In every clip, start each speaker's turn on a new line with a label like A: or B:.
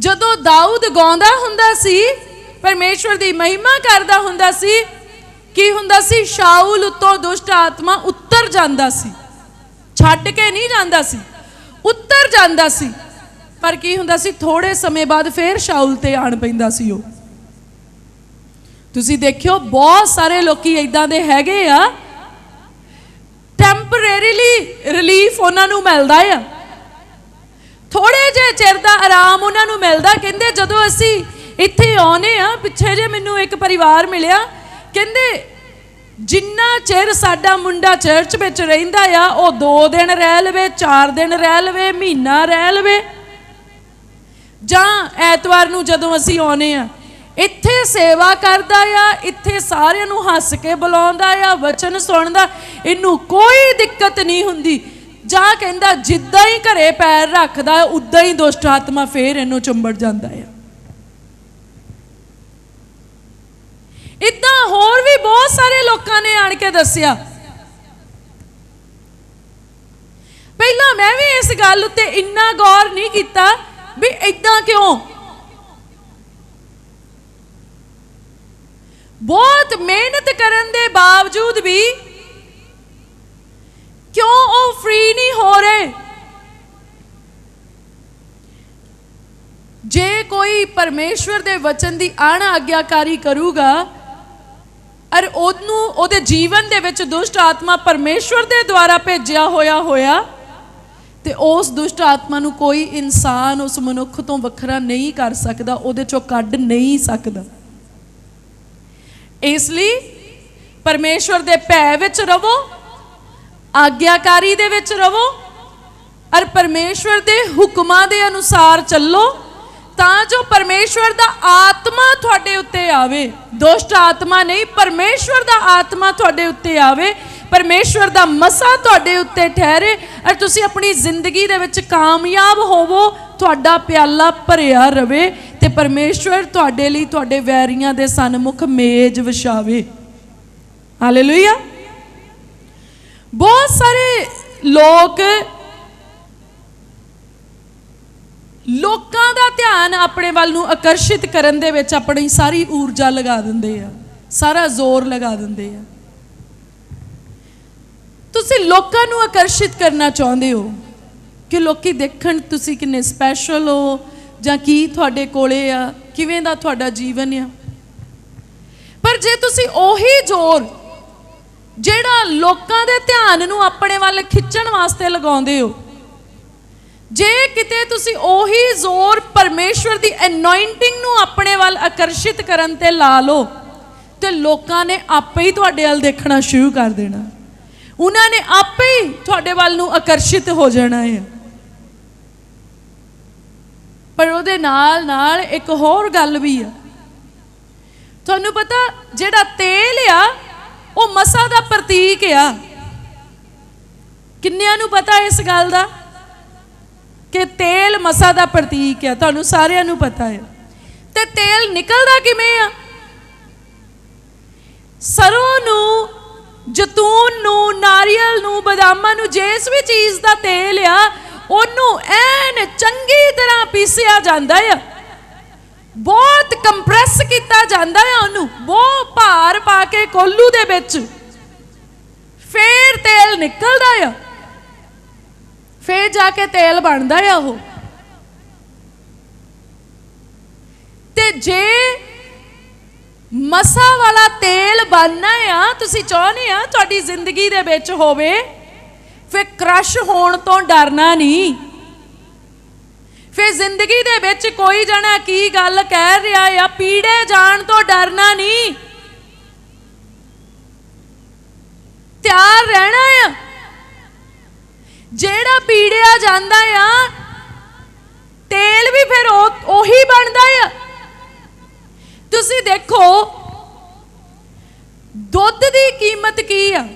A: ਜਦੋਂ ਦਾਊਦ ਗਾਉਂਦਾ ਹੁੰਦਾ ਸੀ, ਪਰਮੇਸ਼ਵਰ ਦੀ ਮਹਿਮਾ ਕਰਦਾ ਹੁੰਦਾ ਸੀ, ਕੀ ਹੁੰਦਾ ਸੀ? ਸ਼ਾਊਲ ਉੱਤੋਂ ਦੁਸ਼ਟ ਆਤਮਾ ਉੱਤਰ ਜਾਂਦਾ ਸੀ। ਛੱਡ ਕੇ ਨਹੀਂ ਜਾਂਦਾ ਸੀ। ਉੱਤਰ ਜਾਂਦਾ ਸੀ। ਪਰ ਕੀ ਹੁੰਦਾ ਸੀ? ਥੋੜੇ ਸਮੇਂ ਬਾਅਦ ਫੇਰ ਸ਼ਾਊਲ ਤੇ ਆਣ ਪੈਂਦਾ ਸੀ ਉਹ। ਤੁਸੀਂ ਦੇਖਿਓ, ਬਹੁਤ ਸਾਰੇ ਲੋਕੀ ਇਦਾਂ ਦੇ ਹੈਗੇ ਆ। ਟੈਂਪਰੇਰੀਲੀ ਰਿਲੀਫ ਉਹਨਾਂ ਨੂੰ ਮਿਲਦਾ ਆ। ਥੋੜੇ ਜਿਹੇ ਚਿਰ ਦਾ ਆਰਾਮ ਉਹਨਾਂ ਨੂੰ ਮਿਲਦਾ। ਕਹਿੰਦੇ ਜਦੋਂ ਅਸੀਂ ਇੱਥੇ ਆਉਨੇ ਆ ਪਿੱਛੇ ਜੇ ਮੈਨੂੰ ਇੱਕ ਪਰਿਵਾਰ ਮਿਲਿਆ। ਕਹਿੰਦੇ ਜਿੰਨਾ ਚਿਰ ਸਾਡਾ ਮੁੰਡਾ ਚਰਚ ਵਿੱਚ ਰਹਿੰਦਾ ਆ, ਉਹ 2 ਦਿਨ ਰਹਿ ਲਵੇ 4 ਦਿਨ ਰਹਿ ਲਵੇ, ਮਹੀਨਾ ਰਹਿ ਲਵੇ। ਜਾਂ ਐਤਵਾਰ ਨੂੰ ਜਦੋਂ ਅਸੀਂ ਆਉਨੇ ਆ ਇੱਥੇ ਸੇਵਾ ਕਰਦਾ ਆ, ਇੱਥੇ ਸਾਰਿਆਂ ਨੂੰ ਹੱਸ ਕੇ ਬੁਲਾਉਂਦਾ ਆ, ਵਚਨ ਸੁਣਦਾ। ਇਹਨੂੰ ਕੋਈ ਦਿੱਕਤ ਨਹੀਂ ਹੁੰਦੀ। ਜਾਂ ਕਹਿੰਦਾ, ਜਿੱਦਾਂ ਹੀ ਘਰੇ ਪੈਰ ਰੱਖਦਾ ਉਦਾਂ ਹੀ ਦੁਸ਼ਟ ਆਤਮਾ ਫੇਰ ਇਹਨੂੰ ਚੁੰਬੜ ਜਾਂਦਾ ਆ ਇਦਾਂ ਹੋਰ ਵੀ ਬਹੁਤ ਸਾਰੇ ਲੋਕਾਂ ਨੇ ਆਣ ਕੇ ਦੱਸਿਆ। ਪਹਿਲਾਂ ਮੈਂ ਵੀ ਇਸ ਗੱਲ ਉੱਤੇ ਇੰਨਾ ਗੌਰ ਨਹੀਂ ਕੀਤਾ ਵੀ ਇਦਾਂ ਕਿਉਂ? ਬਹੁਤ ਮਿਹਨਤ ਕਰਨ ਦੇ ਬਾਵਜੂਦ ਵੀ ਕਿਉਂ ਉਹ ਫ੍ਰੀ ਨਹੀਂ ਹੋ ਰਹੇ? ਜੇ ਕੋਈ ਪਰਮੇਸ਼ਵਰ ਦੇ ਵਚਨ ਦੀ ਅਣ ਆਗਿਆਕਾਰੀ ਕਰੂਗਾ, ਅਰ ਉਹਨੂੰ, ਉਹਦੇ ਜੀਵਨ ਦੇ ਵਿੱਚ ਦੁਸ਼ਟ ਆਤਮਾ ਪਰਮੇਸ਼ਵਰ ਦੇ ਦੁਆਰਾ ਭੇਜਿਆ ਹੋਇਆ ਹੋਇਆ, ਤੇ ਉਸ ਦੁਸ਼ਟ ਆਤਮਾ ਨੂੰ ਕੋਈ ਇਨਸਾਨ ਉਸ ਮਨੁੱਖ ਤੋਂ ਵੱਖਰਾ ਨਹੀਂ ਕਰ ਸਕਦਾ, ਉਹਦੇ ਚੋਂ ਕੱਢ ਨਹੀਂ ਸਕਦਾ। ਇਸ ਲਈ ਪਰਮੇਸ਼ਵਰ ਦੇ ਭੈ ਵਿੱਚ ਰਵੋ। ਆਗਿਆਕਾਰੀ ਦੇ ਵਿੱਚ ਰਵੋ ਅਰ ਪਰਮੇਸ਼ਵਰ ਦੇ ਹੁਕਮਾਂ ਦੇ ਅਨੁਸਾਰ ਚੱਲੋ, ਤਾਂ ਜੋ ਪਰਮੇਸ਼ਵਰ ਦਾ ਆਤਮਾ ਤੁਹਾਡੇ ਉੱਤੇ ਆਵੇ। ਦੁਸ਼ਟ ਆਤਮਾ ਨਹੀਂ, ਪਰਮੇਸ਼ਵਰ ਦਾ ਆਤਮਾ ਤੁਹਾਡੇ ਉੱਤੇ ਆਵੇ। ਪਰਮੇਸ਼ਵਰ ਦਾ ਮਸਾ ਤੁਹਾਡੇ ਉੱਤੇ ਠਹਿਰੇ ਅਰ ਤੁਸੀਂ ਆਪਣੀ ਜ਼ਿੰਦਗੀ ਦੇ ਵਿੱਚ ਕਾਮਯਾਬ ਹੋਵੋ, ਤੁਹਾਡਾ ਪਿਆਲਾ ਭਰਿਆ ਰਵੇ ਤੇ ਪਰਮੇਸ਼ਵਰ ਤੁਹਾਡੇ ਲਈ ਤੁਹਾਡੇ ਵੈਰੀਆਂ ਦੇ ਸਨਮੁਖ ਮੇਜ਼ ਵਿਛਾਵੇ। ਹਾਲੇਲੂਇਆ ਬਹੁਤ ਸਾਰੇ ਲੋਕ ਲੋਕਾਂ ਦਾ ਧਿਆਨ ਆਪਣੇ ਵੱਲ ਨੂੰ ਆਕਰਸ਼ਿਤ ਕਰਨ ਦੇ ਵਿੱਚ ਆਪਣੀ ਸਾਰੀ ਊਰਜਾ ਲਗਾ ਦਿੰਦੇ ਆ, ਸਾਰਾ ਜ਼ੋਰ ਲਗਾ ਦਿੰਦੇ ਆ। ਤੁਸੀਂ ਲੋਕਾਂ ਨੂੰ ਆਕਰਸ਼ਿਤ ਕਰਨਾ ਚਾਹੁੰਦੇ ਹੋ ਕਿ ਲੋਕੀ ਦੇਖਣ ਤੁਸੀਂ ਕਿੰਨੇ ਸਪੈਸ਼ਲ ਹੋ ਜਾਂ ਕੀ ਤੁਹਾਡੇ ਕੋਲੇ ਆ, ਕਿਵੇਂ ਦਾ ਤੁਹਾਡਾ ਜੀਵਨ ਆ। ਪਰ ਜੇ ਤੁਸੀਂ ਉਹੀ ਜ਼ੋਰ ਜਿਹੜਾ ਲੋਕਾਂ ਦੇ ਧਿਆਨ ਨੂੰ ਆਪਣੇ ਵੱਲ ਖਿੱਚਣ ਵਾਸਤੇ ਲਗਾਉਂਦੇ ਹੋ। ਜੇ ਕਿਤੇ ਤੁਸੀਂ ਉਹੀ ਜ਼ੋਰ ਪਰਮੇਸ਼ਵਰ ਦੀ ਅਨੋਇੰਟਿੰਗ ਨੂੰ ਆਪਣੇ ਵੱਲ ਆਕਰਸ਼ਿਤ ਕਰਨ ਤੇ ਲਾ ਲਓ, ਤੇ ਲੋਕਾਂ ਨੇ ਆਪੇ ਹੀ ਤੁਹਾਡੇ ਵੱਲ ਦੇਖਣਾ ਸ਼ੁਰੂ ਕਰ ਦੇਣਾ। ਉਹਨਾਂ ਨੇ ਆਪੇ ਹੀ ਤੁਹਾਡੇ ਵੱਲ ਨੂੰ ਆਕਰਸ਼ਿਤ ਹੋ ਜਾਣਾ ਹੈ। ਪਰ ਉਹਦੇ ਨਾਲ ਨਾਲ ਇੱਕ ਹੋਰ ਗੱਲ ਵੀ ਆ। ਤੁਹਾਨੂੰ ਪਤਾ ਜਿਹੜਾ ਤੇਲ ਆ ਉਹ ਮਸਾ ਦਾ ਪ੍ਰਤੀਕ ਆ। ਕਿੰਨਿਆਂ ਨੂੰ ਪਤਾ ਇਸ ਗੱਲ ਦਾ? ਕਿ ਤੇਲ ਮਸਾ ਦਾ ਪ੍ਰਤੀਕ ਆ, ਤੁਹਾਨੂੰ ਸਾਰਿਆਂ ਨੂੰ ਪਤਾ ਹੈ ਤੇ ਤੇਲ ਨਿਕਲਦਾ ਕਿਵੇਂ ਆ? ਸਰੋਂ ਨੂੰ, ਜਤੂਨ ਨੂੰ, ਨਾਰੀਅਲ ਨੂੰ, ਬਦਾਮਾਂ ਨੂੰ ਜਿਸ ਵੀ ਚੀਜ਼ ਦਾ ਤੇਲ ਆ, ਉਹਨੂੰ ਐਨ ਚੰਗੀ ਤਰ੍ਹਾਂ ਪੀਸਿਆ ਜਾਂਦਾ ਆ। ਬਹੁਤ ਕੰਪਰੈਸ ਕੀਤਾ ਜਾਂਦਾ ਆ ਉਹਨੂੰ। ਬਹੁਤ ਭਾਰ ਪਾ ਕੇ ਕੋਲੂ ਦੇ ਵਿੱਚ। ਫੇਰ ਤੇਲ ਨਿਕਲਦਾ ਆ। ਫੇਰ ਜਾ ਕੇ ਤੇਲ ਬਣਦਾ ਆ ਉਹ। ਤੇ ਜੇ ਮਸਾ ਵਾਲਾ ਤੇਲ ਬਣਨਾ ਆ, ਤੁਸੀਂ ਚਾਹੁੰਦੇ ਆ ਤੁਹਾਡੀ ਜ਼ਿੰਦਗੀ ਦੇ ਵਿੱਚ ਹੋਵੇ, ਫਿਰ ਕ੍ਰਸ਼ ਹੋਣ ਤੋਂ ਡਰਨਾ ਨਹੀਂ। ਫਿਰ ਜ਼ਿੰਦਗੀ ਦੇ ਵਿੱਚ ਕੋਈ ਜਣਾ ਕੀ ਗੱਲ ਕਹਿ ਰਿਹਾ ਆ? ਪੀੜੇ ਜਾਣ ਤੋਂ ਡਰਨਾ ਨਹੀਂ। ਤਿਆਰ ਰਹਿਣਾ ਆ। ਜਿਹੜਾ ਪੀੜਿਆ ਜਾਂਦਾ ਆ, ਤੇਲ ਵੀ ਫਿਰ ਉਹ- ਉਹੀ ਬਣਦਾ ਆ। ਤੁਸੀਂ ਦੇਖੋ, ਦੁੱਧ ਦੀ ਕੀਮਤ ਕੀ ਆ?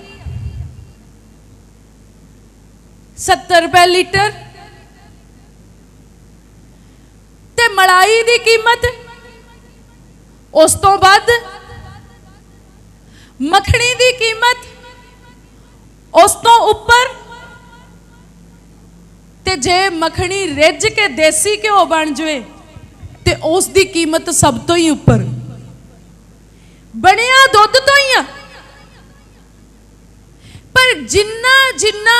A: 70 ਰੁਪਏ ਲੀਟਰ ਤੇ ਮਲਾਈ ਦੀ ਕੀਮਤ ਉਸ ਤੋਂ ਵੱਧ, ਮੱਖਣੀ ਦੀ ਕੀਮਤ ਉਸ ਤੋਂ ਉੱਪਰ। ਤੇ ਜੇ ਮੱਖਣੀ ਰਿੱਝ ਕੇ ਦੇਸੀ ਘਿਓ ਬਣ ਜਵੇ, ਤੇ ਉਸ ਦੀ ਕੀਮਤ ਸਭ ਤੋਂ ਹੀ ਉੱਪਰ। ਬਣਿਆ ਦੁੱਧ ਤੋਂ ਹੀ ਆ। ਪਰ ਜਿੰਨਾ ਜਿੰਨਾ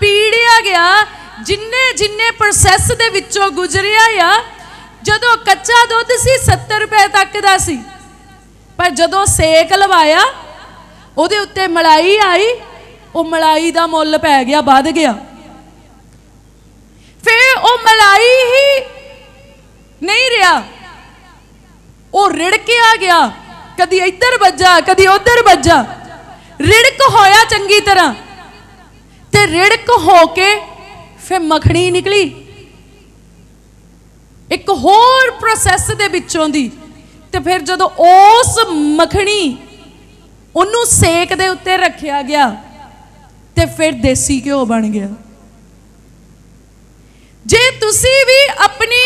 A: ਪੀੜਿਆ ਗਿਆ, ਜਿੰਨੇ ਜਿੰਨੇ ਪ੍ਰੋਸੈਸ ਦੇ ਵਿੱਚੋਂ ਗੁਜ਼ਰਿਆ ਆ ਜਦੋਂ ਕੱਚਾ ਦੁੱਧ ਸੀ 70 ਰੁਪਏ ਤੱਕ ਦਾ ਸੀ। ਪਰ ਜਦੋਂ ਸੇਕ ਲਵਾਇਆ, ਉਹਦੇ ਉੱਤੇ ਮਲਾਈ ਆਈ, ਉਹ ਮਲਾਈ ਦਾ ਮੁੱਲ ਪੈ ਗਿਆ, ਵੱਧ ਗਿਆ। ਫਿਰ ਉਹ ਮਲਾਈ ਹੀ ਨਹੀਂ ਰਿਹਾ। ਉਹ ਰਿੜਕਿਆ ਗਿਆ। ਕਦੀ ਇੱਧਰ ਵੱਜਾ, ਕਦੀ ਉੱਧਰ ਵੱਜਾ। ਰਿੜਕ ਹੋਇਆ ਚੰਗੀ ਤਰ੍ਹਾਂ। ਤੇ ਰਿੜਕ ਹੋ ਕੇ ਫਿਰ ਮੱਖਣੀ ਨਿਕਲੀ। ਇੱਕ ਹੋਰ ਪ੍ਰੋਸੈਸ ਦੇ ਵਿੱਚੋਂ ਦੀ। ਤੇ ਫਿਰ ਜਦੋਂ ਉਸ ਮੱਖਣੀ ਉਹਨੂੰ ਸੇਕ ਦੇ ਉੱਤੇ ਰੱਖਿਆ ਗਿਆ, ਤੇ ਫਿਰ ਦੇਸੀ ਘਿਓ ਬਣ ਗਿਆ। ਜੇ ਤੁਸੀਂ ਵੀ ਆਪਣੀ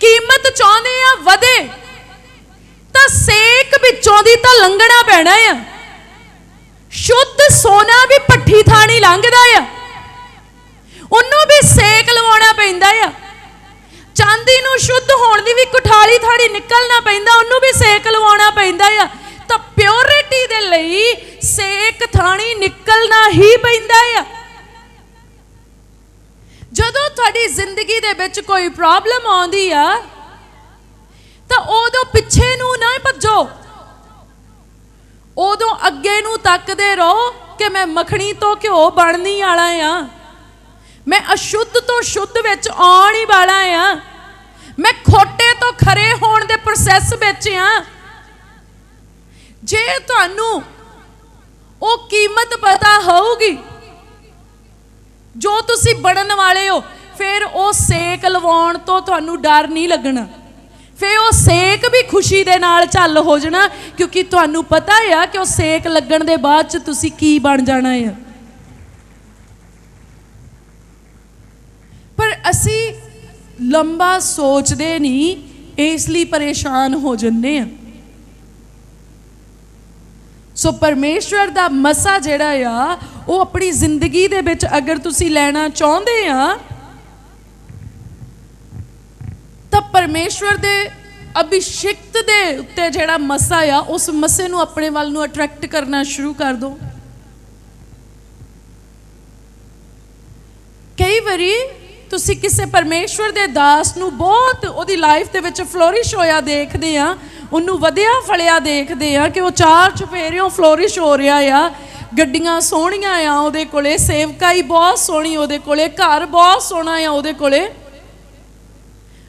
A: ਕੀਮਤ ਚਾਹੁੰਦੇ ਆ ਵਧੇ, ਤਾਂ ਸੇਕ ਵਿੱਚੋਂ ਦੀ ਤਾਂ ਲੰਘਣਾ ਪੈਣਾ ਆ। ਸ਼ੁੱਧ ਸੋਨਾ ਵੀ ਪੱਠੀ ਥਾਣੀ ਲੰਘਦਾ ਆ। ਉਹਨੂੰ ਵੀ ਸੇਕ ਲਵਾਉਣਾ ਪੈਂਦਾ ਆ। ਚਾਂਦੀ ਨੂੰ ਸ਼ੁੱਧ ਹੋਣ ਦੀ ਵੀ ਕੁਠਾਲੀ ਥਾੜੀ ਨਿਕਲਣਾ ਪੈਂਦਾ, ਉਹਨੂੰ ਵੀ ਸੇਕ ਲਵਾਉਣਾ ਪੈਂਦਾ ਆ। ਤਾਂ ਪਿਓਰਿਟੀ ਦੇ ਲਈ ਸੇਕ ਥਾਣੀ ਨਿਕਲਣਾ ਹੀ ਪੈਂਦਾ ਆ। ਜਦੋਂ ਤੁਹਾਡੀ ਜ਼ਿੰਦਗੀ ਦੇ ਵਿੱਚ ਕੋਈ ਪ੍ਰੋਬਲਮ ਆਉਂਦੀ ਆ, ਤਾਂ ਉਦੋਂ ਪਿੱਛੇ ਨੂੰ ਨਾ ਭੱਜੋ। ਉਦੋਂ ਅੱਗੇ ਨੂੰ ਤੱਕਦੇ ਰਹੋ ਕਿ ਮੈਂ ਮੱਖਣੀ ਤੋਂ ਘਿਓ ਬਣਨੀ ਵਾਲਾ ਆ। ਮੈਂ ਅਸ਼ੁੱਧ ਤੋਂ ਸ਼ੁੱਧ ਵਿੱਚ ਆਉਣ ਹੀ ਵਾਲਾ ਆ। ਮੈਂ ਖੋਟੇ ਤੋਂ ਖਰੇ ਹੋਣ ਦੇ ਪ੍ਰੋਸੈਸ ਵਿੱਚ ਆ ਜੇ ਤੁਹਾਨੂੰ ਉਹ ਕੀਮਤ ਪਤਾ ਹੋਊਗੀ, ਜੋ ਤੁਸੀਂ ਬਣਨ ਵਾਲੇ ਹੋ, ਫਿਰ ਉਹ ਸੇਕ ਲਵਾਉਣ ਤੋਂ ਤੁਹਾਨੂੰ ਡਰ ਨਹੀਂ ਲੱਗਣਾ। ਫਿਰ ਉਹ ਸੇਕ ਵੀ ਖੁਸ਼ੀ ਦੇ ਨਾਲ ਚੱਲ ਹੋ ਜਾਣਾ, ਕਿਉਂਕਿ ਤੁਹਾਨੂੰ ਪਤਾ ਆ ਕਿ ਉਹ ਸੇਕ ਲੱਗਣ ਦੇ ਬਾਅਦ ਚ ਤੁਸੀਂ ਕੀ ਬਣ ਜਾਣਾ ਆ। ਪਰ ਅਸੀਂ ਲੰਬਾ ਸੋਚਦੇ ਨਹੀਂ, ਇਸ ਲਈ ਪਰੇਸ਼ਾਨ ਹੋ ਜੰਨੇ ਆ। ਸੋ ਪਰਮੇਸ਼ਵਰ ਦਾ ਮਸਾ ਜਿਹੜਾ ਆ, ਉਹ ਆਪਣੀ ਜ਼ਿੰਦਗੀ ਦੇ ਵਿੱਚ ਅਗਰ ਤੁਸੀਂ ਲੈਣਾ ਚਾਹੁੰਦੇ ਆ, ਤਾਂ ਪਰਮੇਸ਼ਵਰ ਦੇ ਅਭਿਸ਼ਿਕਤ ਦੇ ਉੱਤੇ ਜਿਹੜਾ ਮਸਾ ਆ, ਉਸ ਮਸੇ ਨੂੰ ਆਪਣੇ ਵੱਲ ਨੂੰ ਅਟਰੈਕਟ ਕਰਨਾ ਸ਼ੁਰੂ ਕਰ ਦਿਓ ਕਈ ਵਾਰੀ ਤੁਸੀਂ ਕਿਸੇ ਪਰਮੇਸ਼ਵਰ ਦੇ ਦਾਸ ਨੂੰ ਬਹੁਤ ਉਹਦੀ ਲਾਈਫ ਦੇ ਵਿੱਚ ਫਲੋਰਿਸ਼ ਹੋਇਆ ਦੇਖਦੇ ਆ, ਉਹਨੂੰ ਵਧਿਆ ਫਲਿਆ ਦੇਖਦੇ ਆ ਕਿ ਉਹ ਚਾਰ ਚੁਫੇਰਿਓਂ ਫਲੋਰਿਸ਼ ਹੋ ਰਿਹਾ ਆ। ਗੱਡੀਆਂ ਸੋਹਣੀਆਂ ਆ ਉਹਦੇ ਕੋਲੇ ਸੇਵਕਾਈ ਬਹੁਤ ਸੋਹਣੀ ਉਹਦੇ ਕੋਲੇ, ਘਰ ਬਹੁਤ ਸੋਹਣਾ ਆ ਉਹਦੇ ਕੋਲੇ।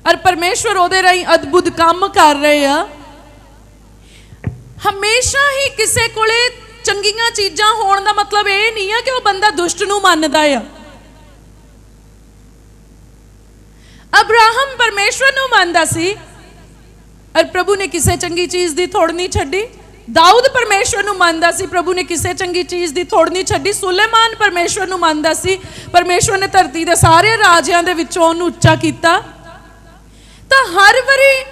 A: ਔਰ ਪਰਮੇਸ਼ਵਰ ਉਹਦੇ ਰਾਹੀਂ ਅਦਭੁਤ ਕੰਮ ਕਰ ਰਹੇ ਆ। ਹਮੇਸ਼ਾ ਹੀ ਕਿਸੇ ਕੋਲੇ ਚੰਗੀਆਂ ਚੀਜ਼ਾਂ ਹੋਣ ਦਾ ਮਤਲਬ ਇਹ ਨਹੀਂ ਆ ਕਿ ਉਹ ਬੰਦਾ ਦੁਸ਼ਟ ਨੂੰ ਮੰਨਦਾ ਆ। ਅਬਰਾਹਮ ਪਰਮੇਸ਼ਵਰ ਨੂੰ ਮੰਨਦਾ ਸੀ। ਔਰ ਪ੍ਰਭੂ ਨੇ ਕਿਸੇ ਚੰਗੀ ਚੀਜ਼ ਦੀ ਥੋੜ ਨਹੀਂ ਛੱਡੀ। ਦਾਊਦ ਪਰਮੇਸ਼ਵਰ ਨੂੰ ਮੰਨਦਾ ਸੀ, ਪ੍ਰਭੂ ਨੇ ਕਿਸੇ ਚੰਗੀ ਚੀਜ਼ ਦੀ ਥੋੜ ਨਹੀਂ ਛੱਡੀ। ਸੁਲੇਮਾਨ ਪਰਮੇਸ਼ਵਰ ਨੂੰ ਮੰਨਦਾ ਸੀ। ਪਰਮੇਸ਼ਵਰ ਨੇ ਧਰਤੀ ਦੇ ਸਾਰੇ ਰਾਜਿਆਂ ਦੇ ਵਿੱਚੋਂ ਉਹਨੂੰ ਉੱਚਾ ਕੀਤਾ। ਤਾਂ ਹਰ ਵਾਰੀ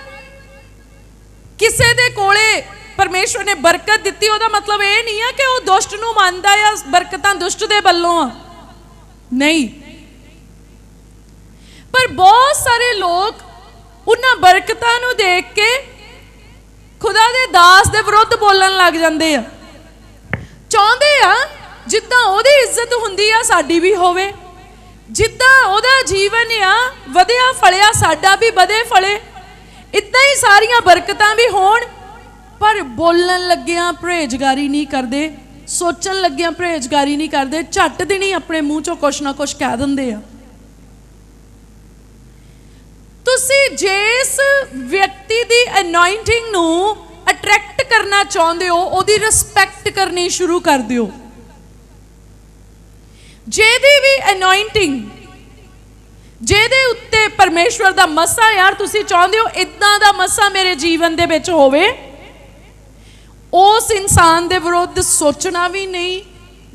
A: ਕਿਸੇ ਦੇ ਕੋਲੇ ਪਰਮੇਸ਼ਵਰ ਨੇ ਬਰਕਤ ਦਿੱਤੀ, ਉਹਦਾ ਮਤਲਬ ਇਹ ਨਹੀਂ ਹੈ ਕਿ ਉਹ ਦੁਸ਼ਟ ਨੂੰ ਮੰਨਦਾ ਆ, ਬਰਕਤਾਂ ਦੁਸ਼ਟ ਦੇ ਵੱਲੋਂ ਆ। ਨਹੀਂ। ਪਰ ਬਹੁਤ ਸਾਰੇ ਲੋਕ ਉਹਨਾਂ ਬਰਕਤਾਂ ਨੂੰ ਦੇਖ ਕੇ ਖੁਦਾ ਦੇ ਦਾਸ ਦੇ ਵਿਰੁੱਧ ਬੋਲਣ ਲੱਗ ਜਾਂਦੇ ਆ। ਚਾਹੁੰਦੇ ਆ ਜਿੱਦਾਂ ਉਹਦੀ ਇੱਜ਼ਤ ਹੁੰਦੀ ਆ, ਸਾਡੀ ਵੀ ਹੋਵੇ। ਜਿੱਦਾਂ ਉਹਦਾ ਜੀਵਨ ਆ, ਵਧਿਆ ਫਲਿਆ, ਸਾਡਾ ਵੀ ਵਧੇ ਫਲੇ। ਇਦਾਂ ਹੀ ਸਾਰੀਆਂ ਬਰਕਤਾਂ ਵੀ ਹੋਣ, ਪਰ ਬੋਲਣ ਲੱਗਿਆਂ ਪਰਹੇਜ਼ਗਾਰੀ ਨਹੀਂ ਕਰਦੇ, ਸੋਚਣ ਲੱਗਿਆਂ ਪਰਹੇਜ਼ਗਾਰੀ ਨਹੀਂ ਕਰਦੇ, ਝੱਟ ਦਿਨੀ ਆਪਣੇ ਮੂੰਹ ਚੋਂ ਕੁਛ ਨਾ ਕੁਛ ਕਹਿ ਦਿੰਦੇ ਆ। ਤੁਸੀਂ ਜਿਸ ਵਿਅਕਤੀ ਦੀ ਅਨੋਇੰਟਿੰਗ ਨੂੰ ਅਟਰੈਕਟ ਕਰਨਾ ਚਾਹੁੰਦੇ ਹੋ, ਉਹਦੀ ਰਿਸਪੈਕਟ ਕਰਨੀ ਸ਼ੁਰੂ ਕਰ ਦਿਓ। ਜਿਹਦੀ ਵੀ ਅਨੋਇੰਟਿੰਗ ਜਿਹਦੇ ਉੱਤੇ ਪਰਮੇਸ਼ਵਰ ਦਾ ਮਸਾ ਯਾਰ ਤੁਸੀਂ ਚਾਹੁੰਦੇ ਹੋ ਇਦਾਂ ਦਾ ਮਸਾ ਮੇਰੇ ਜੀਵਨ ਦੇ ਵਿੱਚ ਹੋਵੇ, ਉਸ ਇਨਸਾਨ ਦੇ ਵਿਰੁੱਧ ਸੋਚਣਾ ਵੀ ਨਹੀਂ,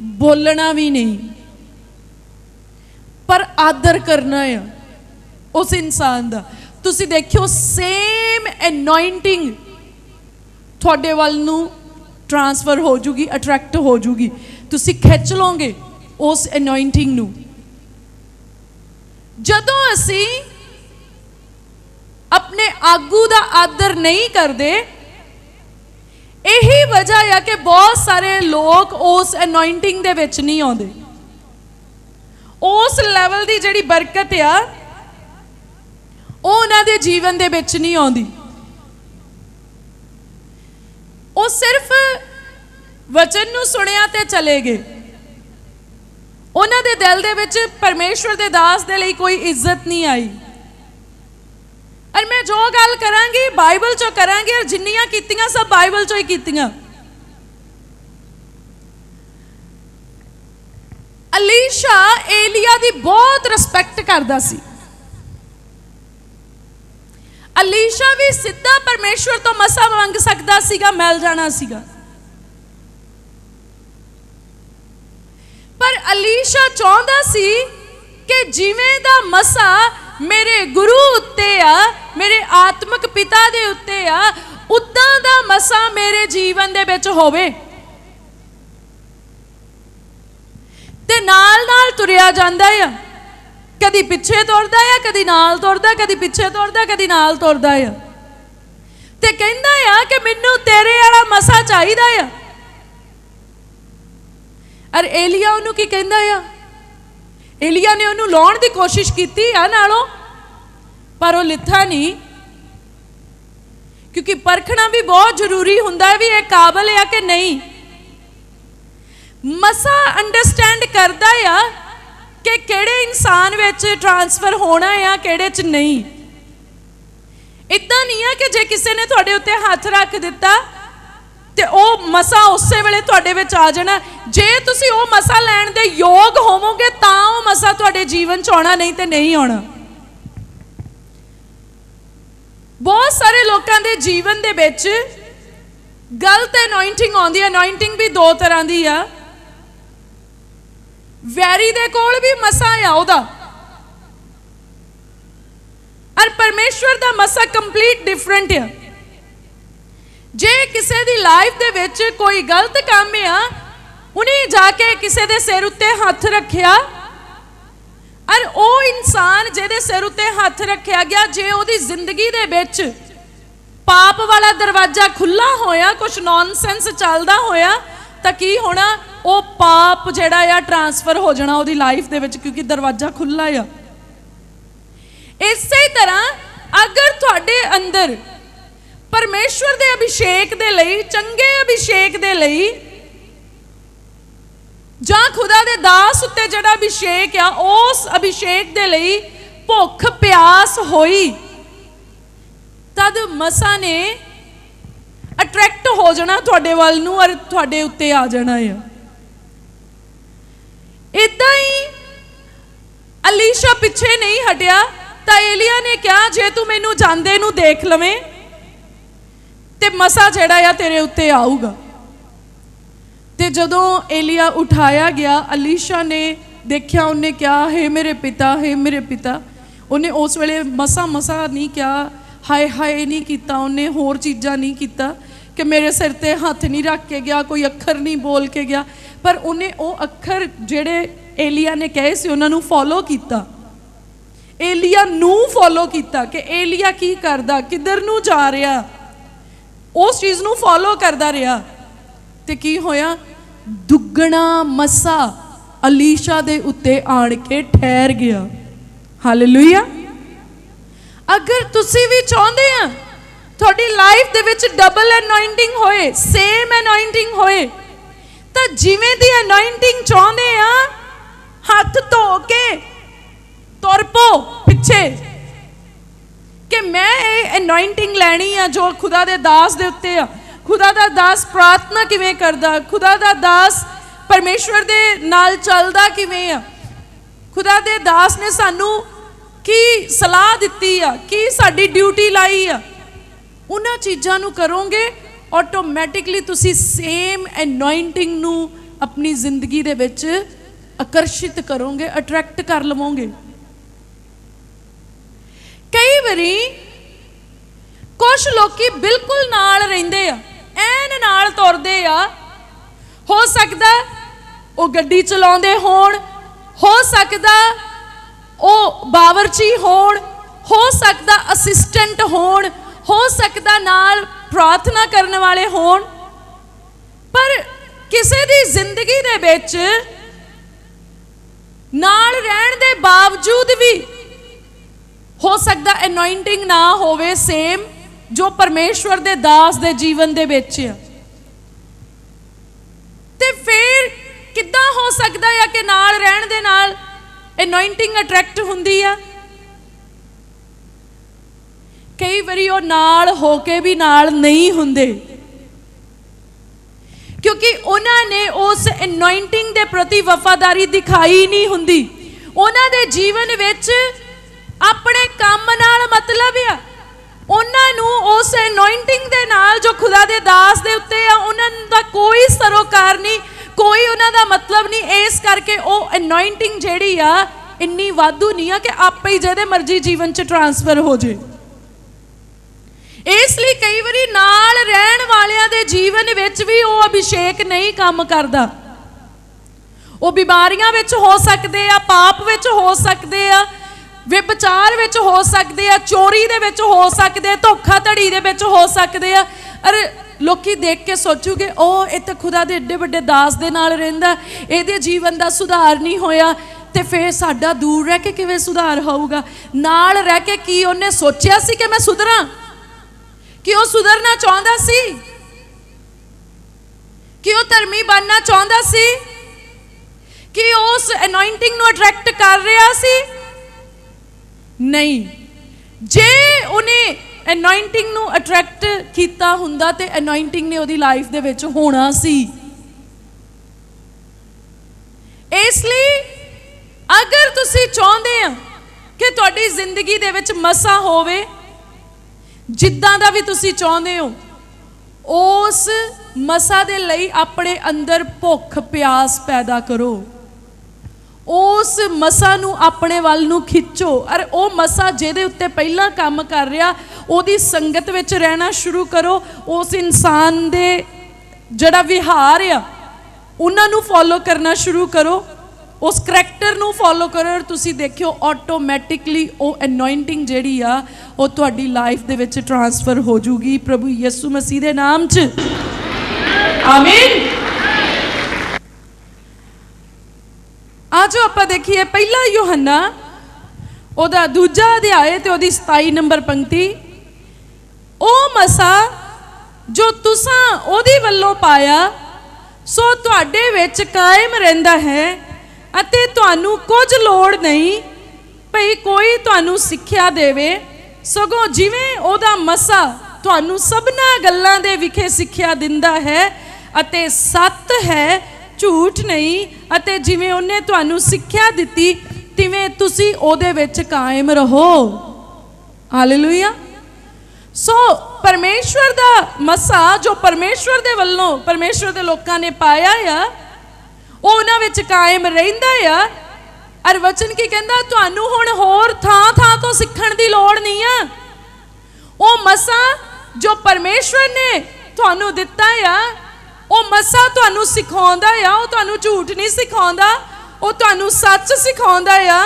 A: ਬੋਲਣਾ ਵੀ ਨਹੀਂ, ਪਰ ਆਦਰ ਕਰਨਾ ਆ। ਉਸ ਇਨਸਾਨ ਦਾ। ਤੁਸੀਂ ਦੇਖਿਓ ਸੇਮ ਅਨੋਇੰਟਿੰਗ ਤੁਹਾਡੇ ਵੱਲ ਨੂੰ ਟ੍ਰਾਂਸਫਰ ਹੋ ਜੂਗੀ ਅਟਰੈਕਟ ਹੋ ਜੂਗੀ। ਤੁਸੀਂ ਖਿੱਚ ਲਓਗੇ ਉਸ ਅਨੋਇੰਟਿੰਗ ਨੂੰ। ਜਦੋਂ ਅਸੀਂ ਆਪਣੇ ਆਗੂ ਦਾ ਆਦਰ ਨਹੀਂ ਕਰਦੇ, ਇਹੀ ਵਜ੍ਹਾ ਆ ਕਿ ਬਹੁਤ ਸਾਰੇ ਲੋਕ ਉਸ ਅਨੋਇੰਟਿੰਗ ਦੇ ਵਿੱਚ ਨਹੀਂ ਆਉਂਦੇ। ਉਸ ਲੈਵਲ ਦੀ ਜਿਹੜੀ ਬਰਕਤ ਆ ਉਹ ਉਹਨਾਂ ਦੇ ਜੀਵਨ ਦੇ ਵਿੱਚ ਨਹੀਂ ਆਉਂਦੀ। ਉਹ ਸਿਰਫ ਵਚਨ ਨੂੰ ਸੁਣਿਆ ਤੇ ਚਲੇ ਗਏ। ਉਹਨਾਂ ਦੇ ਦਿਲ ਦੇ ਵਿੱਚ ਪਰਮੇਸ਼ਵਰ ਦੇ ਦਾਸ ਦੇ ਲਈ ਕੋਈ ਇੱਜ਼ਤ ਨਹੀਂ ਆਈ। ਔਰ ਮੈਂ ਜੋ ਗੱਲ ਕਰਾਂਗੀ, ਬਾਈਬਲ ਚੋਂ ਕਰਾਂਗੀ, ਔਰ ਜਿੰਨੀਆਂ ਕੀਤੀਆਂ ਸਭ ਬਾਈਬਲ ਚੋਂ ਹੀ ਕੀਤੀਆਂ। ਅਲੀਸ਼ਾ ਏਲੀਆ ਦੀ ਬਹੁਤ ਰਿਸਪੈਕਟ ਕਰਦਾ ਸੀ। ਅਲੀਸ਼ਾ ਵੀ ਸਿੱਧਾ ਪਰਮੇਸ਼ਵਰ ਤੋਂ ਮਸਾ ਮੰਗ ਸਕਦਾ ਸੀਗਾ, ਮਿਲ ਜਾਣਾ ਸੀਗਾ। ਪਰ ਅਲੀਸ਼ਾ ਚਾਹੁੰਦਾ ਸੀ ਕਿ ਜਿਵੇਂ ਦਾ ਮਸਾ ਮੇਰੇ ਗੁਰੂ ਉੱਤੇ ਆ, ਮੇਰੇ ਆਤਮਿਕ ਪਿਤਾ ਦੇ ਉੱਤੇ ਆ, ਉਦਾਂ ਦਾ ਮਸਾ ਮੇਰੇ ਜੀਵਨ ਦੇ ਵਿੱਚ ਹੋਵੇ। ਤੇ ਨਾਲ ਨਾਲ ਤੁਰਿਆ ਜਾਂਦਾ ਆ। ਕਦੀ ਪਿੱਛੇ ਤੁਰਦਾ ਆ, ਕਦੀ ਨਾਲ ਤੁਰਦਾ, ਕਦੀ ਪਿੱਛੇ ਤੁਰਦਾ, ਕਦੀ ਨਾਲ ਤੁਰਦਾ ਆ। ਤੇ ਕਹਿੰਦਾ ਆ ਕਿ ਮੈਨੂੰ ਤੇਰੇ ਵਾਲਾ ਮਸਾ ਚਾਹੀਦਾ ਆ। ਅਰ ਏਲੀਆ ਉਹਨੂੰ ਕੀ ਕਹਿੰਦਾ ਆ? ਏਲੀਆ ਨੇ ਉਹਨੂੰ ਲਾਉਣ ਦੀ ਕੋਸ਼ਿਸ਼ ਕੀਤੀ ਆ ਨਾਲੋਂ, ਪਰ ਉਹ ਲਿੱਥਾ ਨਹੀਂ। ਕਿਉਂਕਿ ਪਰਖਣਾ ਵੀ ਬਹੁਤ ਜ਼ਰੂਰੀ ਹੁੰਦਾ ਹੈ ਵੀ ਇਹ ਕਾਬਲ ਆ ਕਿ ਨਹੀਂ। ਮਸਾ ਅੰਡਰਸਟੈਂਡ ਕਰਦਾ ਆ ਕਿ ਕਿਹੜੇ ਇਨਸਾਨ ਵਿੱਚ ਟਰਾਂਸਫਰ ਹੋਣਾ ਆ, ਕਿਹੜੇ ਚ ਨਹੀਂ। ਇਦਾਂ ਨਹੀਂ ਆ ਕਿ ਜੇ ਕਿਸੇ ਨੇ ਤੁਹਾਡੇ ਉੱਤੇ ਹੱਥ ਰੱਖ ਦਿੱਤਾ ਤੇ ਉਹ ਮਸਾ ਉਸੇ ਵੇਲੇ ਤੁਹਾਡੇ ਵਿੱਚ ਆ ਜਾਣਾ। ਜੇ ਤੁਸੀਂ ਉਹ ਮਸਾ ਲੈਣ ਦੇ ਯੋਗ ਹੋਵੋਗੇ, ਤਾਂ ਉਹ ਮਸਾ ਤੁਹਾਡੇ ਜੀਵਨ ਚ ਆਉਣਾ, ਨਹੀਂ ਤੇ ਨਹੀਂ ਆਉਣਾ। ਬਹੁਤ ਸਾਰੇ ਲੋਕਾਂ ਦੇ ਜੀਵਨ ਦੇ ਵਿੱਚ ਗਲਤ ਅਨੋਇੰਟਿੰਗ ਆਉਂਦੀ ਹੈ ਅਨੋਇੰਟਿੰਗ ਵੀ ਦੋ ਤਰ੍ਹਾਂ ਦੀ ਆ। ਵੈਰੀ ਦੇ ਕੋਲ ਵੀ ਮਸਾ ਆ ਉਹਦਾ। ਔਰ ਪਰਮੇਸ਼ਵਰ ਦਾ ਮਸਾ ਕੰਪਲੀਟ ਡਿਫਰੈਂਟ ਆ। ਜੇ ਕਿਸੇ ਦੀ ਲਾਈਫ ਦੇ ਵਿੱਚ ਕੋਈ ਗਲਤ ਕੰਮ ਆ, ਉਹਨੇ ਜਾ ਕੇ ਕਿਸੇ ਦੇ ਸਿਰ ਉੱਤੇ ਹੱਥ ਰੱਖਿਆ। ਔਰ ਉਹ ਇਨਸਾਨ ਜਿਹਦੇ ਸਿਰ ਉੱਤੇ ਹੱਥ ਰੱਖਿਆ ਗਿਆ, ਜੇ ਉਹਦੀ ਜ਼ਿੰਦਗੀ ਦੇ ਵਿੱਚ ਪਾਪ ਵਾਲਾ ਦਰਵਾਜ਼ਾ ਖੁੱਲਾ ਹੋਇਆ ਕੁਝ ਨੌਨਸੈਂਸ ਚੱਲਦਾ ਹੋਇਆ ਤਾਂ ਕੀ ਹੋਣਾ? ਉਹ ਪਾਪ ਜਿਹੜਾ ਆ ਟਰਾਂਸਫਰ ਹੋ ਜਾਣਾ ਉਹਦੀ ਲਾਈਫ ਦੇ ਵਿੱਚ ਕਿਉਂਕਿ ਦਰਵਾਜ਼ਾ ਖੁੱਲਾ ਆ। ਇਸੇ ਤਰ੍ਹਾਂ ਅਗਰ ਤੁਹਾਡੇ ਅੰਦਰ ਪਰਮੇਸ਼ਵਰ ਦੇ ਅਭਿਸ਼ੇਕ ਦੇ ਲਈ, ਚੰਗੇ ਅਭਿਸ਼ੇਕ ਦੇ ਲਈ ਜਾਂ ਖੁਦਾ ਦੇ ਦਾਸ ਉੱਤੇ ਜਿਹੜਾ ਅਭਿਸ਼ੇਕ ਆ, ਉਸ ਅਭਿਸ਼ੇਕ ਦੇ ਲਈ ਭੁੱਖ ਪਿਆਸ ਹੋਈ, ਤਦ ਮਸਾ ਨੇ ਅਟਰੈਕਟ ਹੋ ਜਾਣਾ ਤੁਹਾਡੇ ਵੱਲ ਨੂੰ ਔਰ ਤੁਹਾਡੇ ਉੱਤੇ ਆ ਜਾਣਾ ਆ। ਇਦਾਂ ਹੀ ਅਲੀਸ਼ਾ ਪਿੱਛੇ ਨਹੀਂ ਹਟਿਆ, ਤਾਂ ਏਲੀਆ ਨੇ ਕਿਹਾ, ਜੇ ਤੂੰ ਮੈਨੂੰ ਜਾਂਦੇ ਨੂੰ ਦੇਖ ਲਵੇਂ, ਤੇ ਮਸਾ ਜਿਹੜਾ ਆ ਤੇਰੇ ਉੱਤੇ ਆਊਗਾ। ਤੇ ਜਦੋਂ ਏਲੀਆ ਉਠਾਇਆ ਗਿਆ, ਅਲੀਸ਼ਾ ਨੇ ਦੇਖਿਆ, ਉਹਨੇ ਕਿਹਾ, ਹੈ ਮੇਰੇ ਪਿਤਾ, ਹੈ ਮੇਰੇ ਪਿਤਾ। ਉਹਨੇ ਉਸ ਵੇਲੇ ਮਸਾ ਮਸਾ ਨਹੀਂ ਕਿਹਾ ਹਾਏ ਹਾਏ ਨਹੀਂ ਕੀਤਾ, ਉਹਨੇ ਹੋਰ ਚੀਜ਼ਾਂ ਨਹੀਂ ਕੀਤਾ, ਕਿ ਮੇਰੇ ਸਿਰ ਤੇ ਹੱਥ ਨਹੀਂ ਰੱਖ ਕੇ ਗਿਆ, ਕੋਈ ਅੱਖਰ ਨਹੀਂ ਬੋਲ ਕੇ ਗਿਆ। ਪਰ ਉਹਨੇ ਉਹ ਅੱਖਰ ਜਿਹੜੇ ਏਲੀਆ ਨੇ ਕਹੇ ਸੀ, ਉਹਨਾਂ ਨੂੰ ਫੋਲੋ ਕੀਤਾ। ਏਲੀਆ ਨੂੰ ਫੋਲੋ ਕੀਤਾ ਕਿ ਏਲੀਆ ਕੀ ਕਰਦਾ, ਕਿੱਧਰ ਨੂੰ ਜਾ ਰਿਹਾ? ਉਸ ਚੀਜ਼ ਨੂੰ ਫੋਲੋ ਕਰਦਾ ਰਿਹਾ। ਤੇ ਕੀ ਹੋਇਆ? ਦੁੱਗਣਾ ਮਸਾ ਅਲੀਸ਼ਾ ਦੇ ਉੱਤੇ ਆਣ ਕੇ ਠਹਿਰ ਗਿਆ। ਹਾਲੇਲੂਇਆ ਅਗਰ ਤੁਸੀਂ ਵੀ ਚਾਹੁੰਦੇ ਆ, ਤੁਹਾਡੀ ਲਾਈਫ ਦੇ ਵਿੱਚ ਡਬਲ ਅਨੋਇੰਟਿੰਗ ਹੋਏ ਸੇਮ ਅਨੋਇੰਟਿੰਗ ਹੋਏ, ਤਾਂ ਜਿਵੇਂ ਦੀ ਅਨੋਇੰਟਿੰਗ ਚਾਹੁੰਦੇ ਆ, ਹੱਥ ਧੋ ਕੇ ਤੁਰ ਪੋ ਪਿੱਛੇ। ਕਿ ਮੈਂ ਇਹ ਅਨੋਇੰਟਿੰਗ ਲੈਣੀ ਆ ਜੋ ਖੁਦਾ ਦੇ ਦਾਸ ਦੇ ਉੱਤੇ ਆ। ਖੁਦਾ ਦਾ ਦਾਸ ਪ੍ਰਾਰਥਨਾ ਕਿਵੇਂ ਕਰਦਾ? ਖੁਦਾ ਦਾ ਦਾਸ ਪਰਮੇਸ਼ਵਰ ਦੇ ਨਾਲ ਚੱਲਦਾ ਕਿਵੇਂ ਆ? ਖੁਦਾ ਦੇ ਦਾਸ ਨੇ ਸਾਨੂੰ ਕੀ ਸਲਾਹ ਦਿੱਤੀ ਆ? ਕੀ ਸਾਡੀ ਡਿਊਟੀ ਲਾਈ ਆ? ਉਹਨਾਂ ਚੀਜ਼ਾਂ ਨੂੰ ਕਰੋਗੇ ਆਟੋਮੈਟਿਕਲੀ ਤੁਸੀਂ ਸੇਮ ਅਨੋਇੰਟਿੰਗ ਨੂੰ ਆਪਣੀ ਜ਼ਿੰਦਗੀ ਦੇ ਵਿੱਚ ਆਕਰਸ਼ਿਤ ਕਰੋਗੇ ਅਟਰੈਕਟ ਕਰ ਲਵੋਗੇ। ਕਈ ਵਾਰੀ ਕੁਝ ਲੋਕੀ ਬਿਲਕੁਲ ਨਾਲ ਰਹਿੰਦੇ ਆ, ਐਨ ਨਾਲ ਤੁਰਦੇ ਆ। ਹੋ ਸਕਦਾ ਉਹ ਗੱਡੀ ਚਲਾਉਂਦੇ ਹੋਣ, ਹੋ ਸਕਦਾ ਉਹ ਬਾਵਰਚੀ ਹੋਣ, ਹੋ ਸਕਦਾ ਅਸਿਸਟੈਂਟ ਹੋਣ, ਹੋ ਸਕਦਾ ਨਾਲ ਪ੍ਰਾਰਥਨਾ ਕਰਨ ਵਾਲੇ ਹੋਣ। ਪਰ ਕਿਸੇ ਦੀ ਜ਼ਿੰਦਗੀ ਦੇ ਵਿੱਚ ਨਾਲ ਰਹਿਣ ਦੇ ਬਾਵਜੂਦ ਵੀ ਹੋ ਸਕਦਾ ਅਨੋਇੰਟਿੰਗ ਨਾ ਹੋਵੇ ਸੇਮ ਜੋ ਪਰਮੇਸ਼ਵਰ ਦੇ ਦਾਸ ਦੇ ਜੀਵਨ ਦੇ ਵਿੱਚ ਆ। ਤੇ ਫਿਰ ਕਿੱਦਾਂ ਹੋ ਸਕਦਾ ਹੈ ਕਿ ਨਾਲ ਰਹਿਣ ਦੇ ਨਾਲ ਅਨੋਇੰਟਿੰਗ ਅਟਰੈਕਟ ਹੁੰਦੀ ਆ ਕਈ ਵਾਰੀ ਉਹ ਨਾਲ ਹੋ ਕੇ ਵੀ ਨਾਲ ਨਹੀਂ ਹੁੰਦੇ ਕਿਉਂਕਿ ਉਹਨਾਂ ਨੇ ਉਸ ਅਨੋਇੰਟਿੰਗ ਦੇ ਪ੍ਰਤੀ ਵਫਾਦਾਰੀ ਦਿਖਾਈ ਨਹੀਂ ਹੁੰਦੀ ਉਹਨਾਂ ਦੇ ਜੀਵਨ ਵਿੱਚ ਆਪਣੇ ਕੰਮ ਨਾਲ ਮਤਲਬ ਆ ਉਹਨਾਂ ਨੂੰ ਉਸ ਅਨੋਇੰਟਿੰਗ ਦੇ ਨਾਲ ਜੋ ਖੁਦਾ ਦੇ ਦਾਸ ਦੇ ਉੱਤੇ ਆ ਉਹਨਾਂ ਦਾ ਕੋਈ ਸਰੋਕਾਰ ਨਹੀਂ ਕੋਈ ਉਹਨਾਂ ਦਾ ਮਤਲਬ ਨਹੀਂ, ਇਸ ਕਰਕੇ ਉਹ ਅਨੋਇੰਟਿੰਗ ਜਿਹੜੀ ਆ, ਇੰਨੀ ਵਾਧੂ ਨਹੀਂ ਆ ਕਿ ਆਪੇ ਹੀ ਜਿਹਦੇ ਮਰਜ਼ੀ ਜੀਵਨ ਚ ਟਰਾਂਸਫਰ ਹੋ ਜੇ। ਇਸ ਲਈ ਕਈ ਵਾਰੀ ਨਾਲ ਰਹਿਣ ਵਾਲਿਆਂ ਦੇ ਜੀਵਨ ਵਿੱਚ ਵੀ ਉਹ ਅਭਿਸ਼ੇਕ ਨਹੀਂ ਕੰਮ ਕਰਦਾ। ਉਹ ਬਿਮਾਰੀਆਂ ਵਿੱਚ ਹੋ ਸਕਦੇ ਆ, ਪਾਪ ਵਿੱਚ ਹੋ ਸਕਦੇ ਆ, ਵਿਭਚਾਰ ਵਿੱਚ ਹੋ ਸਕਦੇ ਆ, ਚੋਰੀ ਦੇ ਵਿੱਚ ਹੋ ਸਕਦੇ ਆ, ਧੋਖਾਧੜੀ ਦੇ ਵਿੱਚ ਹੋ ਸਕਦੇ ਆ। ਅਰੇ ਲੋਕੀ ਦੇਖ ਕੇ ਸੋਚੂਗੇ ਉਹ ਇਹ ਤਾਂ ਖੁਦਾ ਦੇ ਏਡੇ ਵੱਡੇ ਦਾਸ ਦੇ ਨਾਲ ਰਹਿੰਦਾ ਇਹਦੇ ਜੀਵਨ ਦਾ ਸੁਧਾਰ ਨਹੀਂ ਹੋਇਆ ਤੇ ਫੇਰ ਸਾਡਾ ਦੂਰ ਰਹਿ ਕੇ ਕਿਵੇਂ ਸੁਧਾਰ ਹੋਊਗਾ? ਨਾਲ ਰਹਿ ਕੇ ਕੀ ਉਹਨੇ ਸੋਚਿਆ ਸੀ ਕਿ ਮੈਂ ਸੁਧਰਾਂ? ਕਿ ਉਹ ਸੁਧਰਨਾ ਚਾਹੁੰਦਾ ਸੀ? ਕਿ ਉਹ ਧਰਮੀ ਬਣਨਾ ਚਾਹੁੰਦਾ ਸੀ? ਕਿ ਉਹ ਉਸ ਅਨੋਇੰਟਿੰਗ ਨੂੰ ਅਟਰੈਕਟ ਕਰ ਰਿਹਾ ਸੀ? ਨਹੀਂ। ਜੇ ਉਹਨੇ ਅਨੋਇੰਟਿੰਗ ਨੂੰ ਅਟਰੈਕਟ ਕੀਤਾ ਹੁੰਦਾ ਤੇ ਅਨੋਇੰਟਿੰਗ ਨੇ ਉਹਦੀ ਲਾਈਫ ਦੇ ਵਿੱਚ ਹੋਣਾ ਸੀ। ਇਸ ਲਈ ਅਗਰ ਤੁਸੀਂ ਚਾਹੁੰਦੇ ਆ ਕਿ ਤੁਹਾਡੀ ਜ਼ਿੰਦਗੀ ਦੇ ਵਿੱਚ ਮਸਾ ਹੋਵੇ, ਜਿੱਦਾਂ ਦਾ ਵੀ ਤੁਸੀਂ ਚਾਹੁੰਦੇ ਹੋ, ਉਸ ਮਸਾ ਦੇ ਲਈ ਆਪਣੇ ਅੰਦਰ ਭੁੱਖ ਪਿਆਸ ਪੈਦਾ ਕਰੋ। ਉਸ ਮਸਾ ਨੂੰ ਆਪਣੇ ਵੱਲ ਨੂੰ ਖਿੱਚੋ। ਅਰ ਉਹ ਮਸਾ ਜਿਹਦੇ ਉੱਤੇ ਪਹਿਲਾਂ ਕੰਮ ਕਰ ਰਿਹਾ, ਉਹਦੀ ਸੰਗਤ ਵਿੱਚ ਰਹਿਣਾ ਸ਼ੁਰੂ ਕਰੋ। ਉਸ ਇਨਸਾਨ ਦੇ ਜਿਹੜਾ ਵਿਹਾਰ ਆ, ਉਹਨਾਂ ਨੂੰ ਫੋਲੋ ਕਰਨਾ ਸ਼ੁਰੂ ਕਰੋ। ਉਸ ਕਰੈਕਟਰ ਨੂੰ ਫੋਲੋ ਕਰੋ ਔਰ ਤੁਸੀਂ ਦੇਖਿਓ ਆਟੋਮੈਟਿਕਲੀ ਉਹ ਅਨੋਇੰਟਿੰਗ ਜਿਹੜੀ ਆ, ਉਹ ਤੁਹਾਡੀ ਲਾਈਫ ਦੇ ਵਿੱਚ ਟਰਾਂਸਫਰ ਹੋ ਜੂਗੀ ਪ੍ਰਭੂ ਯਿਸੂ ਮਸੀਹ ਦੇ ਨਾਮ 'ਚ। ਆਮੀਨ ਆਜੋ ਆਪਾਂ ਦੇਖੀਏ ਪਹਿਲਾ ਯੋਹੰਨਾ, ਉਹਦਾ ਦੂਜਾ ਅਧਿਆਇ ਤੇ ਉਹਦੀ 27 ਨੰਬਰ ਪੰਕਤੀ। ਉਹ ਮਸਾ ਜੋ ਤੁਸੀਂ ਉਹਦੀ ਵੱਲੋਂ ਪਾਇਆ, ਸੋ ਤੁਹਾਡੇ ਵਿੱਚ ਕਾਇਮ ਰਹਿੰਦਾ ਹੈ ਅਤੇ ਤੁਹਾਨੂੰ ਕੁਝ ਲੋੜ ਨਹੀਂ, ਭਈ ਕੋਈ ਤੁਹਾਨੂੰ ਸਿੱਖਿਆ ਦੇਵੇ। ਸਗੋਂ ਜਿਵੇਂ ਉਹਦਾ ਮਸਾ ਤੁਹਾਨੂੰ ਸਭਨਾ ਗੱਲਾਂ ਦੇ ਵਿਖੇ ਸਿੱਖਿਆ ਦਿੰਦਾ ਹੈ ਅਤੇ ਸੱਤ ਹੈ ਝੂਠ ਨਹੀਂ ਅਤੇ ਜਿਵੇਂ ਉਹਨੇ ਤੁਹਾਨੂੰ ਸਿੱਖਿਆ ਦਿੱਤੀ, ਤਿਵੇਂ ਤੁਸੀਂ ਉਹਦੇ ਵਿੱਚ ਕਾਇਮ ਰਹੋ। ਹਾਲੇਲੂਇਆ ਸੋ ਪਰਮੇਸ਼ਵਰ ਦਾ ਮਸਾ ਜੋ ਪਰਮੇਸ਼ਵਰ ਦੇ ਵੱਲੋਂ ਪਰਮੇਸ਼ਵਰ ਦੇ ਲੋਕਾਂ ਨੇ ਪਾਇਆ ਆ, ਉਹ ਉਹਨਾਂ ਵਿੱਚ ਕਾਇਮ ਰਹਿੰਦਾ ਆ। ਅਰ ਵਚਨ ਕੀ ਕਹਿੰਦਾ, ਤੁਹਾਨੂੰ ਹੁਣ ਹੋਰ ਥਾਂ ਥਾਂ ਤੋਂ ਸਿੱਖਣ ਦੀ ਲੋੜ ਨਹੀਂ ਆ। ਉਹ ਮਸਾ ਜੋ ਪਰਮੇਸ਼ਵਰ ਨੇ ਤੁਹਾਨੂੰ ਦਿੱਤਾ ਆ ਉਹ ਮਸਾ ਤੁਹਾਨੂੰ ਸਿਖਾਉਂਦਾ ਆ, ਉਹ ਤੁਹਾਨੂੰ ਝੂਠ ਨਹੀਂ ਸਿਖਾਉਂਦਾ, ਉਹ ਤੁਹਾਨੂੰ ਸੱਚ ਸਿਖਾਉਂਦਾ ਆ।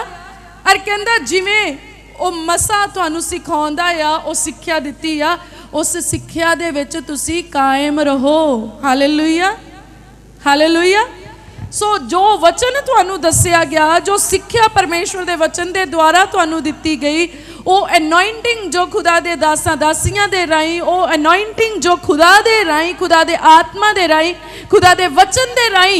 A: ਅਰ ਕਹਿੰਦਾ ਜਿਵੇਂ ਉਹ ਮਸਾ ਤੁਹਾਨੂੰ ਸਿਖਾਉਂਦਾ ਆ, ਉਹ ਸਿੱਖਿਆ ਦਿੱਤੀ ਆ, ਉਸ ਸਿੱਖਿਆ ਦੇ ਵਿੱਚ ਤੁਸੀਂ ਕਾਇਮ ਰਹੋ। ਹਾਲੇਲੂਇਆ ਹਾਲੇਲੂਇਆ ਸੋ ਜੋ ਵਚਨ ਤੁਹਾਨੂੰ ਦੱਸਿਆ ਗਿਆ, ਜੋ ਸਿੱਖਿਆ ਪਰਮੇਸ਼ਵਰ ਦੇ ਵਚਨ ਦੇ ਦੁਆਰਾ ਤੁਹਾਨੂੰ ਦਿੱਤੀ ਗਈ ਉਹ ਅਨੋਇੰਟਿੰਗ ਜੋ ਖੁਦਾ ਦੇ ਦਾਸਾਂ ਦਾਸੀਆਂ ਦੇ ਰਾਹੀਂ, ਉਹ ਅਨੋਇੰਟਿੰਗ ਜੋ ਖੁਦਾ ਦੇ ਰਾਹੀਂ, ਖੁਦਾ ਦੇ ਆਤਮਾ ਦੇ ਰਾਹੀਂ, ਖੁਦਾ ਦੇ ਵਚਨ ਦੇ ਰਾਹੀਂ